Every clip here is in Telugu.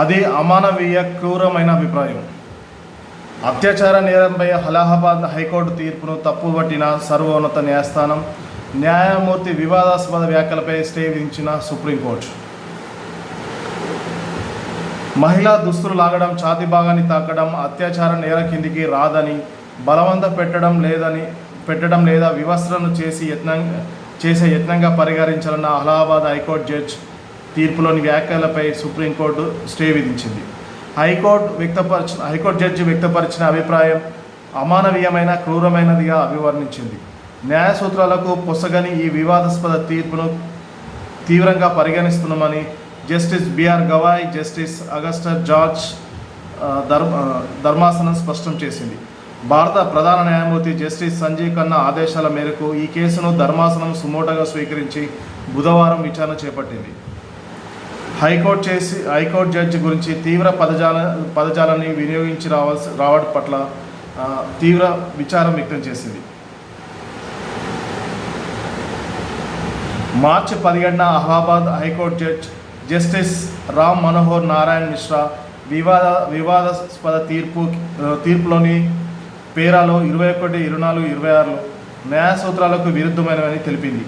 అది అమానవీయ క్రూరమైన అభిప్రాయం. అత్యాచార నేరంపై అలహాబాద్ హైకోర్టు తీర్పును తప్పుపట్టిన సర్వోన్నత న్యాయస్థానం న్యాయమూర్తి వివాదాస్పద వ్యాఖ్యలపై స్టే విధించిన సుప్రీంకోర్టు. మహిళా దుస్తులు లాగడం ఛాతి భాగాన్ని తాకడం అత్యాచార నేర కిందికి రాదని బలవంత పెట్టడం లేదని పెట్టడం లేదా వివస్త్రను చేసి యత్నం చేసే యత్నంగా పరిగణించాలన్న అలహాబాద్ హైకోర్టు జడ్జ్ తీర్పులోని వ్యాఖ్యలపై సుప్రీంకోర్టు స్టే విధించింది. హైకోర్టు వ్యక్తపరిచిన హైకోర్టు జడ్జి వ్యక్తపరిచిన అభిప్రాయం అమానవీయమైన క్రూరమైనదిగా అభివర్ణించింది. న్యాయ సూత్రాలకు పొసగని ఈ వివాదాస్పద తీర్పును తీవ్రంగా పరిగణిస్తున్నామని justice BR Gavai justice Augustine George ధర్మ ధర్మాసనం స్పష్టం చేసింది. భారత ప్రధాన న్యాయమూర్తి జస్టిస్ సంజీవ్ ఖన్నా ఆదేశాల మేరకు ఈ కేసును ధర్మాసనం సుమోటగా స్వీకరించి బుధవారం విచారణ చేపట్టింది. హైకోర్టు చేసి హైకోర్టు జడ్జి గురించి తీవ్ర పదజాల పదజాలాన్ని వినియోగించి రావాల్సి రావడం పట్ల తీవ్ర విచారం వ్యక్తం చేసింది. మార్చి పదిహేడున Allahabad High Court judge justice Ram Manohar Narayan Mishra వివాద వివాదాస్పద తీర్పు తీర్పులోని పేరాలో ఇరవై ఒకటి ఇరవై నాలుగు ఇరవై ఆరులో న్యాయ సూత్రాలకు విరుద్ధమైనవని తెలిపింది.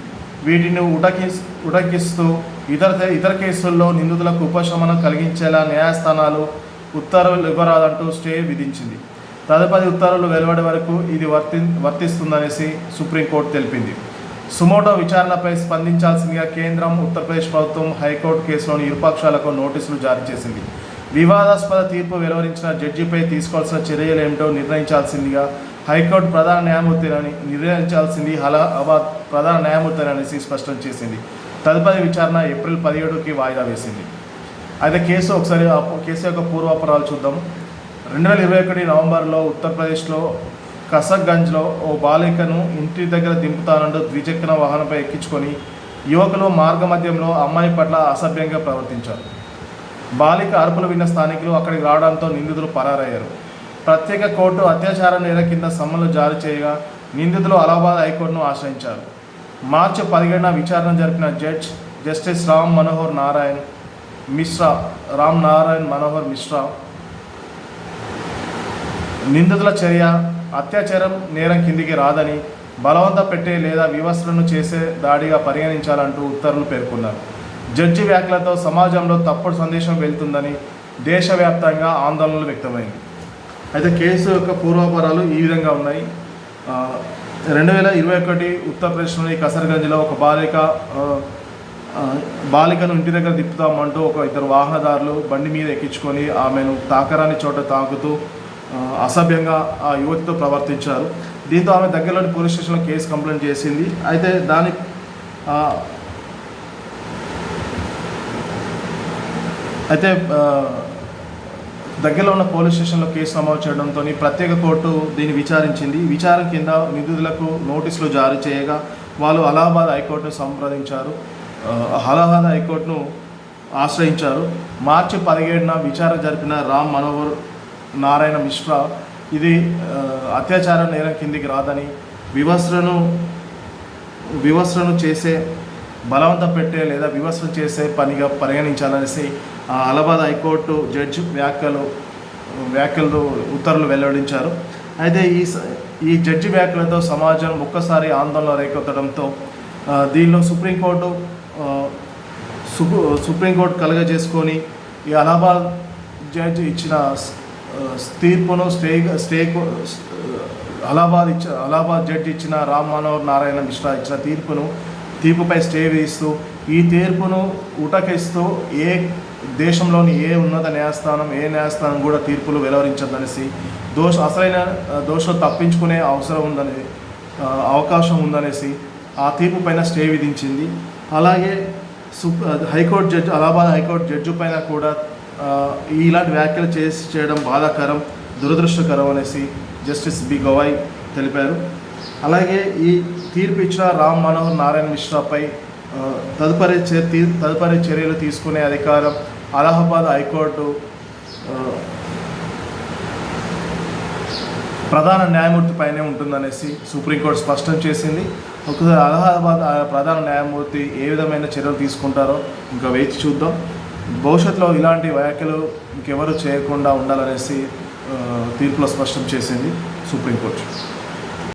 వీటిని ఉటకి ఉటంకిస్తూ ఇతర ఇతర కేసుల్లో నిందితులకు ఉపశమనం కలిగించేలా న్యాయస్థానాలు ఉత్తర్వులు ఇవ్వరాదంటూ స్టే విధించింది. తదుపరి ఉత్తర్వులు వెలువడే వరకు ఇది వర్తి వర్తిస్తుందనేసి సుప్రీంకోర్టు తెలిపింది. సుమోటో విచారణపై స్పందించాల్సిందిగా కేంద్రం ఉత్తరప్రదేశ్ ప్రభుత్వం హైకోర్టు కేసులోని ఇరుపక్షాలకు నోటీసులు జారీ చేసింది. వివాదాస్పద తీర్పు వెలువరించిన జడ్జిపై తీసుకోవాల్సిన చర్యలు ఏమిటో నిర్ణయించాల్సిందిగా హైకోర్టు ప్రధాన న్యాయమూర్తిని నిర్ణయించాల్సింది హలాబాద్ ప్రధాన న్యాయమూర్తి అనేసి స్పష్టం చేసింది. తదుపరి విచారణ ఏప్రిల్ పదిహేడుకి వాయిదా వేసింది. అయితే కేసు ఒకసారి కేసు యొక్క పూర్వాపరాలు చూద్దాం. రెండు వేల ఇరవై ఒకటి నవంబర్లో ఉత్తరప్రదేశ్లో కసక్గంజ్లో ఓ బాలికను ఇంటి దగ్గర దింపుతానంటూ ద్విచక్ర వాహనంపై ఎక్కించుకొని యువకులు మార్గమధ్యంలో అమ్మాయి పట్ల అసభ్యంగా ప్రవర్తించారు. బాలిక అరుపులు విన్న స్థానికులు అక్కడికి రావడంతో నిందితులు పరారయ్యారు. ప్రత్యేక కోర్టు అత్యాచార నేర కింద సమ్మలు జారీ చేయగా నిందితులు అలహాబాద్ హైకోర్టును ఆశ్రయించారు. మార్చి పదిహేడున విచారణ జరిపిన జడ్జ్ జస్టిస్ రామ్ మనోహర్ నారాయణ్ మిశ్రా రామ్ నారాయణ్ మనోహర్ మిశ్రా నిందితుల చర్య అత్యాచారం నేరం కిందికి రాదని బలవంత పెట్టే లేదా వివస్త్రను చేసే దాడిగా పరిగణించాలంటూ ఉత్తర్వులు పేర్కొన్నారు. జడ్జి వ్యాఖ్యలతో సమాజంలో తప్పుడు సందేశం వెళ్తుందని దేశవ్యాప్తంగా ఆందోళనలు వ్యక్తమైంది. అయితే కేసు యొక్క పూర్వాపరాలు ఈ విధంగా ఉన్నాయి. రెండు వేల ఇరవై ఒకటి ఉత్తరప్రదేశ్లోని కసర్గంజ్లో ఒక బాలిక బాలికను ఇంటి దగ్గర తిప్పుతామంటూ ఒక ఇద్దరు వాహనదారులు బండి మీద ఎక్కించుకొని ఆమెను తాకరాని చోట తాకుతూ అసభ్యంగా ఆ యువతితో ప్రవర్తించారు. దీంతో ఆమె దగ్గరలోని పోలీస్ స్టేషన్లో కేసు కంప్లైంట్ చేసింది. అయితే దాని అయితే దగ్గరలో ఉన్న పోలీస్ స్టేషన్లో కేసు నమోదు చేయడంతో ప్రత్యేక కోర్టు దీన్ని విచారించింది. విచారణ కింద నిధులకు నోటీసులు జారీ చేయగా వాళ్ళు అలహాబాద్ హైకోర్టును సంప్రదించారు. అలహాబాద్ హైకోర్టును ఆశ్రయించారు. మార్చి పదిహేడున విచారణ జరిపిన రామ్ మనోహర్ నారాయణ మిశ్రా ఇది అత్యాచార నేరం కిందికి రాదని వివస్త్రను వివస్త్రను చేసే బలవంత పెట్టే లేదా వివసం చేసే పనిగా పరిగణించాలనేసి ఆ అలహాబాద్ హైకోర్టు జడ్జి వ్యాఖ్యలు వ్యాఖ్యలు ఉత్తర్వులు వెల్లడించారు. అయితే ఈ స- ఈ జడ్జి వ్యాఖ్యలతో సమాజం ఒక్కసారి ఆందోళన రేకెత్తడంతో దీనిలో సుప్రీంకోర్టు సుప్రీంకోర్టు కలుగజేసుకొని ఈ అలహాబాద్ జడ్జి ఇచ్చిన తీర్పును స్టే స్టే అలహాబాద్ ఇచ్చిన అలహాబాద్ జడ్జి ఇచ్చిన రామ్ మనోహర్ నారాయణ మిశ్రా ఇచ్చిన తీర్పును తీర్పుపై స్టే వేయిస్తూ ఈ తీర్పును ఉటకిస్తూ ఏ దేశంలోని ఏ ఉన్నత న్యాయస్థానం ఏ న్యాయస్థానం కూడా తీర్పులు వెలువరించదనేసి దోష అసలైన దోషం తప్పించుకునే అవసరం ఉందని అవకాశం ఉందనేసి ఆ తీర్పు పైన స్టే విధించింది. అలాగే సుప్ High Court judge Allahabad High Court judge పైన కూడా ఇలాంటి వ్యాఖ్యలు చేసి చేయడం బాధాకరం దురదృష్టకరం అనేసి జస్టిస్ బి గవాయ్ తెలిపారు. అలాగే ఈ తీర్పు ఇచ్చిన రామ్ మనోహర్ నారాయణ మిశ్రాపై తదుపరి తదుపరి చర్యలు తీసుకునే అధికారం అలహాబాద్ హైకోర్టు ప్రధాన న్యాయమూర్తి పైనే ఉంటుందనేసి సుప్రీంకోర్టు స్పష్టం చేసింది. ఒకసారి అలహాబాద్ ఆ ప్రధాన న్యాయమూర్తి ఏ విధమైన చర్యలు తీసుకుంటారో ఇంకా వేచి చూద్దాం. భవిష్యత్తులో ఇలాంటి వ్యాఖ్యలు ఇంకెవరు చేయకుండా ఉండాలనేసి తీర్పులో స్పష్టం చేసింది సుప్రీంకోర్టు.